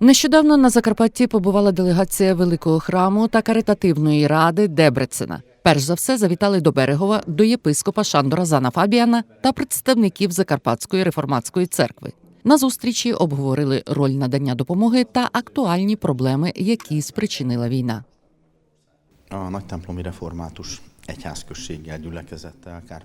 Нещодавно на Закарпатті побувала делегація Великого храму та каритативної ради Дебрецена. Перш за все завітали до Берегова до єпископа Шандора Зана Фабіана та представників Закарпатської реформатської церкви. На зустрічі обговорили роль надання допомоги та актуальні проблеми, які спричинила війна. A Kárpátalján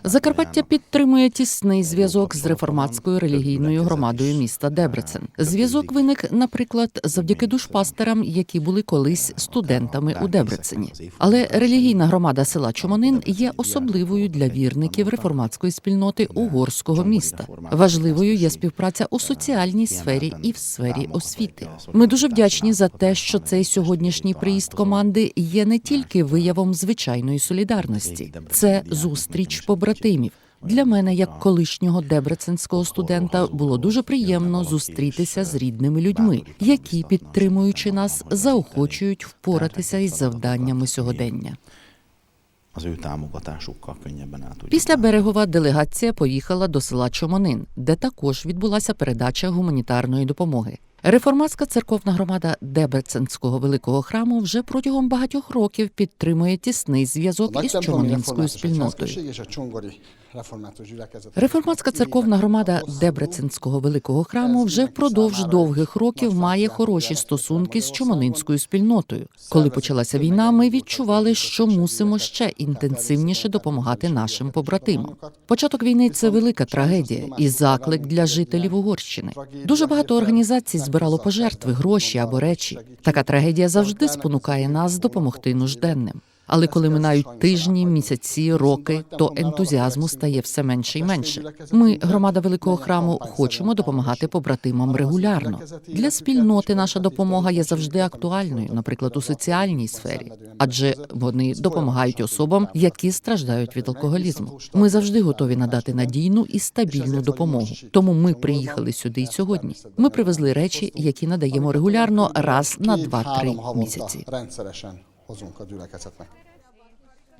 Закарпаття підтримує тісний зв'язок з реформатською релігійною громадою міста Дебрецен. Зв'язок виник, наприклад, завдяки душпастерам, які були колись студентами у Дебрецені. Але релігійна громада села Чомонин є особливою для вірників реформатської спільноти угорського міста. Важливою є співпраця у соціальній сфері і в сфері освіти. Ми дуже вдячні за те, що цей сьогоднішній приїзд команди є не тільки виявом звичайної солідарності, це зустріч побратимів. Для мене, як колишнього дебреценського студента, було дуже приємно зустрітися з рідними людьми, які, підтримуючи нас, заохочують впоратися із завданнями сьогодення. Після берегова делегація поїхала до села Чомонин, де також відбулася передача гуманітарної допомоги. Реформатська церковна громада Дебреценського великого храму вже протягом багатьох років підтримує тісний зв'язок із Чомонинською спільнотою. Реформатська церковна громада Дебреценського великого храму вже впродовж довгих років має хороші стосунки з Чомонинською спільнотою. Коли почалася війна, ми відчували, що мусимо ще інтенсивніше допомагати нашим побратимам. Початок війни це велика трагедія і заклик для жителів Угорщини. Дуже багато організацій збирало пожертви, гроші або речі. Така трагедія завжди спонукає нас допомогти нужденним. Але коли минають тижні, місяці, роки, то ентузіазму стає все менше і менше. Ми, громада великого храму, хочемо допомагати побратимам регулярно. Для спільноти наша допомога є завжди актуальною, наприклад, у соціальній сфері, адже вони допомагають особам, які страждають від алкоголізму. Ми завжди готові надати надійну і стабільну допомогу. Тому ми приїхали сюди й сьогодні. Ми привезли речі, які надаємо регулярно раз на Két-három 2-3 місяці. Hozunk a.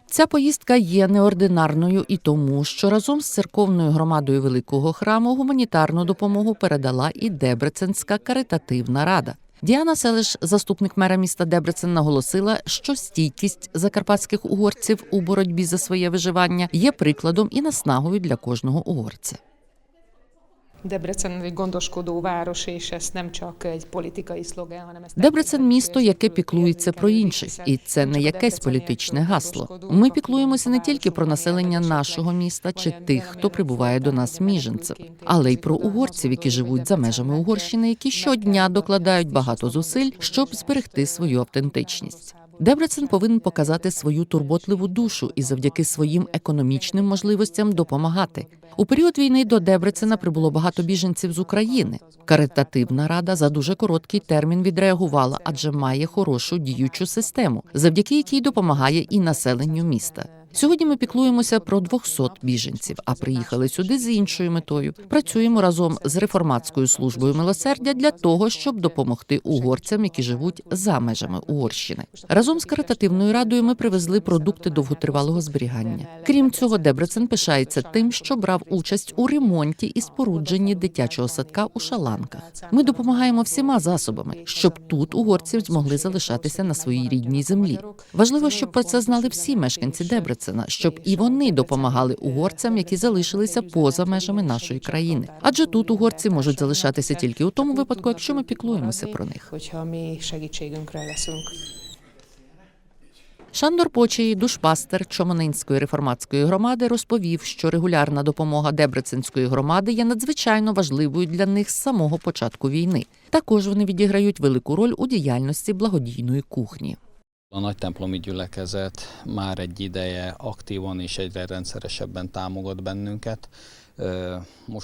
Ця поїздка є неординарною і тому, що разом з церковною громадою Великого храму гуманітарну допомогу передала і Дебреценська каритативна рада. Діана Селиш, заступник мера міста Дебрецен, наголосила, що стійкість закарпатських угорців у боротьбі за своє виживання є прикладом і наснагою для кожного угорця. Debrecen egy gondoskodó város, és ez nem csak egy politikai hanem Дебрецен місто, яке піклується про інших, і це не якесь політичне гасло. Ми піклуємося не тільки про населення нашого міста чи тих, хто прибуває до нас міженцем, але й про угорців, які живуть за межами Угорщини, які щодня докладають багато зусиль, щоб зберегти свою автентичність. Дебрецен повинен показати свою турботливу душу і завдяки своїм економічним можливостям допомагати. У період війни до Дебрецена прибуло багато біженців з України. Каритативна рада за дуже короткий термін відреагувала, адже має хорошу діючу систему, завдяки якій допомагає і населенню міста. Сьогодні ми піклуємося про 200 біженців, а приїхали сюди з іншою метою. Працюємо разом з реформатською службою милосердя для того, щоб допомогти угорцям, які живуть за межами Угорщини. Разом з каритативною радою ми привезли продукти довготривалого зберігання. Крім цього, Дебрецен пишається тим, що брав участь у ремонті і спорудженні дитячого садка у Шаланках. Ми допомагаємо всіма засобами, щоб тут угорці змогли залишатися на своїй рідній землі. Важливо, щоб про це знали всі мешканці Дебрецена, щоб і вони допомагали угорцям, які залишилися поза межами нашої країни. Адже тут угорці можуть залишатися тільки у тому випадку, якщо ми піклуємося про них. Шандор Почій, душпастер Чомонинської реформатської громади, розповів, що регулярна допомога Дебреценської громади є надзвичайно важливою для них з самого початку війни. Також вони відіграють велику роль у діяльності благодійної кухні. A nagytemplomi gyülekezet már egy ideje aktívan és egyre rendszeresebben támogat bennünket. Hogy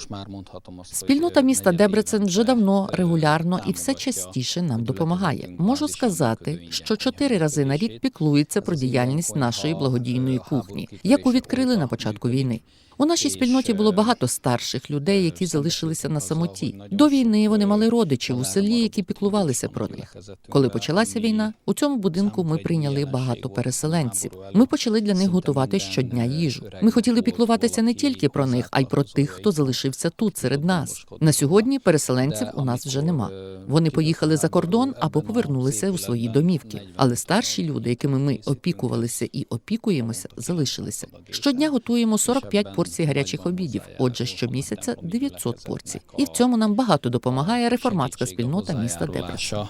Спільнота міста Дебрецен вже давно регулярно і все частіше нам допомагає. Можу сказати, що чотири рази на рік піклується про діяльність нашої благодійної кухні, яку відкрили на початку війни. У нашій спільноті було багато старших людей, які е, залишилися на самоті. До війни вони мали е, родичів у селі, які піклувалися про них. Коли почалася війна, у цьому будинку ми прийняли багато переселенців. Ми почали для них готувати щодня їжу. Ми хотіли піклуватися не тільки про них, а й про про тих, хто залишився тут серед нас. На сьогодні переселенців у нас вже нема. Вони поїхали за кордон або повернулися у свої домівки. Але старші люди, якими ми опікувалися і опікуємося, залишилися. Щодня готуємо 45 порцій гарячих обідів. Отже, щомісяця 900 порцій. І в цьому нам багато допомагає реформатська спільнота міста Дебрецен.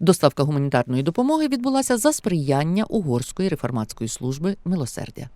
Доставка гуманітарної допомоги відбулася за сприяння угорської реформатської служби милосердя.